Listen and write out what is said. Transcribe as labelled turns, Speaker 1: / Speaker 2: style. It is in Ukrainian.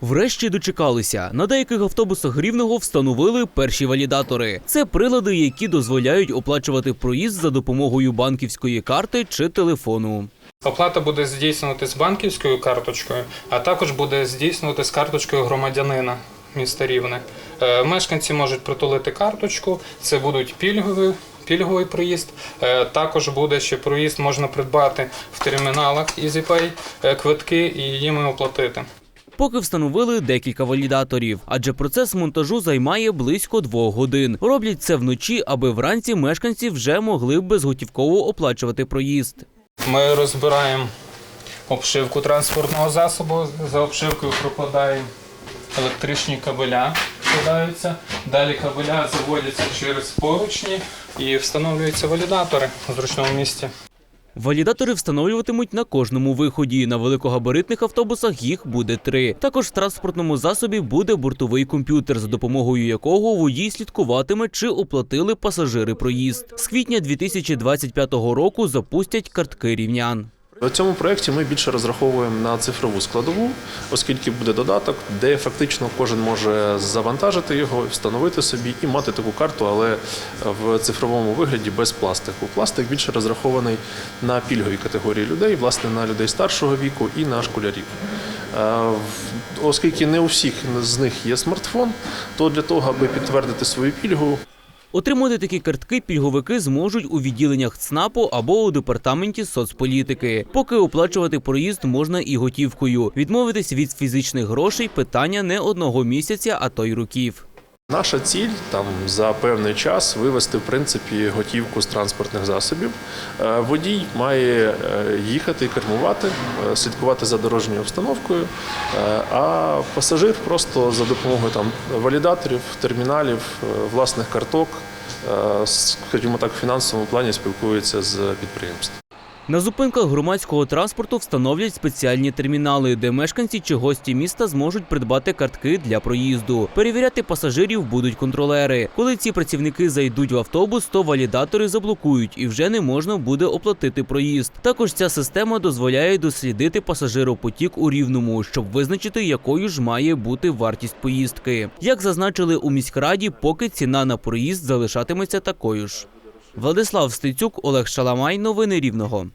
Speaker 1: Врешті дочекалися. На деяких автобусах рівного встановили перші валідатори. Це прилади, які дозволяють оплачувати проїзд за допомогою банківської карти чи телефону.
Speaker 2: Оплата буде здійснюватись банківською карточкою, а також буде здійснюватись карточкою громадянина міста Рівне. Е, Мешканці можуть притулити карточку, це будуть пільгові. Пільговий проїзд. Е, Також буде ще проїзд можна придбати в терміналах EasyPay, е, квитки і їм оплатити.
Speaker 1: Поки встановили декілька валідаторів, адже процес монтажу займає близько двох годин. Роблять це вночі, аби вранці мешканці вже могли безготівково оплачувати проїзд.
Speaker 2: Ми розбираємо обшивку транспортного засобу. За обшивкою прокладаємо електричні кабеля, вкладаються. Далі кабеля заводяться через поручні і встановлюються валідатори в зручному місці.
Speaker 1: Валідатори встановлюватимуть на кожному виході. На великогабаритних автобусах їх буде три. Також в транспортному засобі буде бортовий комп'ютер, за допомогою якого водій слідкуватиме, чи оплатили пасажири проїзд. З квітня 2025 року запустять картки рівнян.
Speaker 3: У цьому проєкті ми більше розраховуємо на цифрову складову, оскільки буде додаток, де фактично кожен може завантажити його, встановити собі і мати таку карту, але в цифровому вигляді без пластику. Пластик більше розрахований на пільгові категорії людей, власне, на людей старшого віку і на школярів. Е, Оскільки не у всіх з них є смартфон, то для того, аби підтвердити свою пільгу,
Speaker 1: Отримати такі картки пільговики зможуть у відділеннях ЦНАПу або у департаменті соцполітики. Поки оплачувати проїзд можна і готівкою. Відмовитись від фізичних грошей питання не одного місяця, а то й років.
Speaker 3: Наша ціль там за певний час вивести в принципі готівку з транспортних засобів. Е, Водій має е, їхати, кермувати, е, слідкувати за дорожньою обстановкою. А пасажир просто за допомогою там валідаторів, терміналів, власних карток, скажімо так, в фінансовому плані спілкується з підприємством.
Speaker 1: На зупинках громадського транспорту встановлять спеціальні термінали, де мешканці чи гості міста зможуть придбати картки для проїзду. Перевіряти пасажирів будуть контролери. Коли ці працівники зайдуть в автобус, то валідатори заблокують і вже не можна буде оплатити проїзд. Також ця система дозволяє дослідити пасажиропотік у рівному, щоб визначити, якою ж має бути вартість поїздки. Як зазначили у міськраді, поки ціна на проїзд залишатиметься такою ж. Владислав Стецюк, Олег Шаламай. Новини Рівного.